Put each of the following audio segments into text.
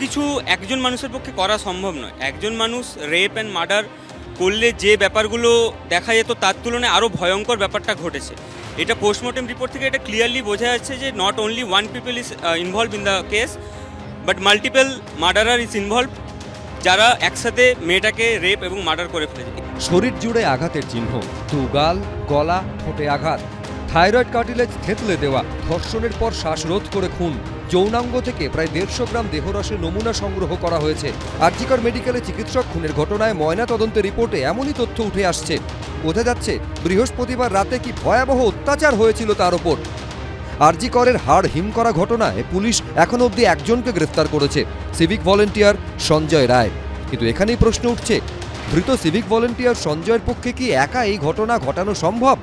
কিছু একজন মানুষের পক্ষে করা সম্ভব নয়। একজন মানুষ রেপ অ্যান্ড মার্ডার করলে যে ব্যাপারগুলো দেখা যেত তার তুলনায় আরও ভয়ঙ্কর ব্যাপারটা ঘটেছে। এটা পোস্টমর্টেম রিপোর্ট থেকে এটা ক্লিয়ারলি বোঝা যাচ্ছে যে not only one people is involve in the case but multiple murderer is involve যারা একসাথে মেয়েটাকে রেপ এবং মার্ডার করে ফেলেছে। শরীর জুড়ে আঘাতের চিহ্ন দু গাল গলা ঠোঁটে আঘাত থাইরয়েড কার্টিলেজ থেতলে দেওয়া, ধর্ষণের পর শ্বাসরোধ করে খুন। যৌনাঙ্গ থেকে প্রায় দেড়শো গ্রাম দেহরসের নমুনা সংগ্রহ করা হয়েছে। আরজিকর মেডিকেলে চিকিৎসক খুনের ঘটনায় ময়না তদন্তের রিপোর্টে এমনই তথ্য উঠে আসছে। বোঝা যাচ্ছে, বৃহস্পতিবার রাতে কি ভয়াবহ অত্যাচার হয়েছিল তার ওপর। আরজিকরের হাড় হিম করা ঘটনায় পুলিশ এখনও অবধি একজনকে গ্রেফতার করেছে, সিভিক ভলেন্টিয়ার সঞ্জয় রায়। কিন্তু এখানেই প্রশ্ন উঠছে, ধৃত সিভিক ভলেন্টিয়ার সঞ্জয়ের পক্ষে কি একা এই ঘটনা ঘটানো সম্ভব?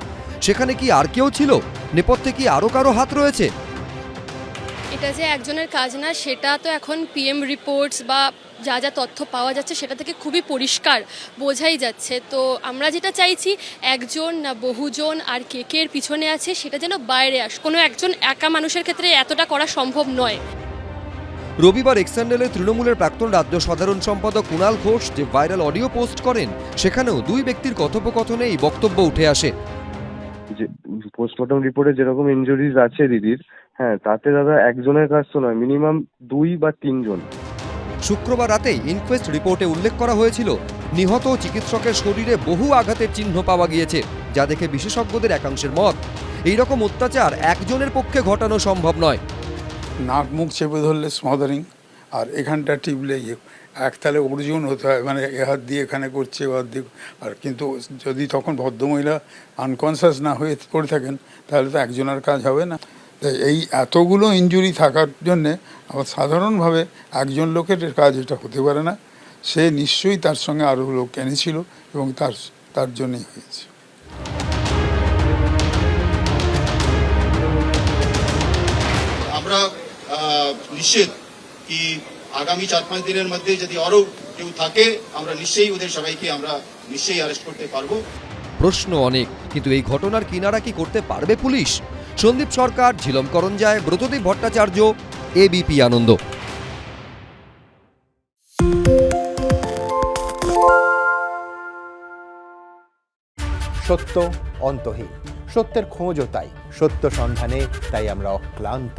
সেখানে কি আর কেউ ছিল? নেপথ্যে কি আরও কারও হাত রয়েছে? এটা যে একজনের কাজ না সেটা তো এখন পিএম রিপোর্টস বা যা যা তথ্য পাওয়া যাচ্ছে সেটা থেকে খুবই পরিষ্কার বোঝাই যাচ্ছে। তো আমরা যেটা চাইছি একজন না বহুজন আর কে কে পিছনে আছে সেটা যেন বাইরে আস। কোনো একজন একা মানুষের ক্ষেত্রে এতটা করা সম্ভব নয়। রবিবার এক্সান্ডেলে তৃণমূলের প্রাক্তন রাজ্য সাধারণ সম্পাদক কুণাল ঘোষ যে ভাইরাল অডিও পোস্ট করেন সেখানেও দুই ব্যক্তির কথোপকথনে এই বক্তব্য উঠে আসে। যে পোস্টমর্টম রিপোর্টে যেরকম ইনজুরিজ আছে দিদির হ্যাঁ তাতে দাদা একজনের কাজ তো নয় মিনিমাম দুই বা তিনজন। শুক্রবার রাতেই ইনকোয়েস্ট রিপোর্টে উল্লেখ করা হয়েছিল নিহত চিকিৎসকের শরীরে বহু আঘাতের চিহ্ন পাওয়া গিয়েছে যা দেখে বিশেষজ্ঞদের একাংশের মত। এই রকম অত্যাচার একজনের পক্ষে ঘটানো সম্ভব নয়। নাক মুখ চেপে ধরলে স্মদারিং আর এখানটা টিপলে ইয়ে। একতালে অর্জুন হতে হয় মানে এ হাত দিয়ে এখানে করছে, ও হাত দিয়ে আর কিন্তু যদি তখন ভদ্রমহিলা আনকনসিয়াস না হয়ে পড়ে থাকেন, তাহলে তো একজনের কাজ হবে না। এই এতগুলো ইনজুরি থাকার জন্যে আবার সাধারণভাবে একজন লোকের কাজ এটা হতে পারে না। সে নিশ্চয়ই তার সঙ্গে আরও লোক এনেছিল এবং তার তার জন্যই হয়েছে। আমরা নিশ্চিত কি আগামী চার পাঁচ দিনের মধ্যে যদি আরও কেউ থাকে আমরা নিশ্চয়ই ওদের সবাইকে আমরা নিশ্চয়ই অ্যারেস্ট করতে পারব। প্রশ্ন অনেক কিন্তু এই ঘটনার কিনারা কি করতে পারবে পুলিশ? সন্দীপ সরকার ঝিলম করঞ্জায় ব্রতদীপ ভট্টাচার্য এবিপি আনন্দ। সত্য অন্তহীন। সত্যের খোঁজও তাই। সত্য সন্ধানে তাই আমরা অক্লান্ত।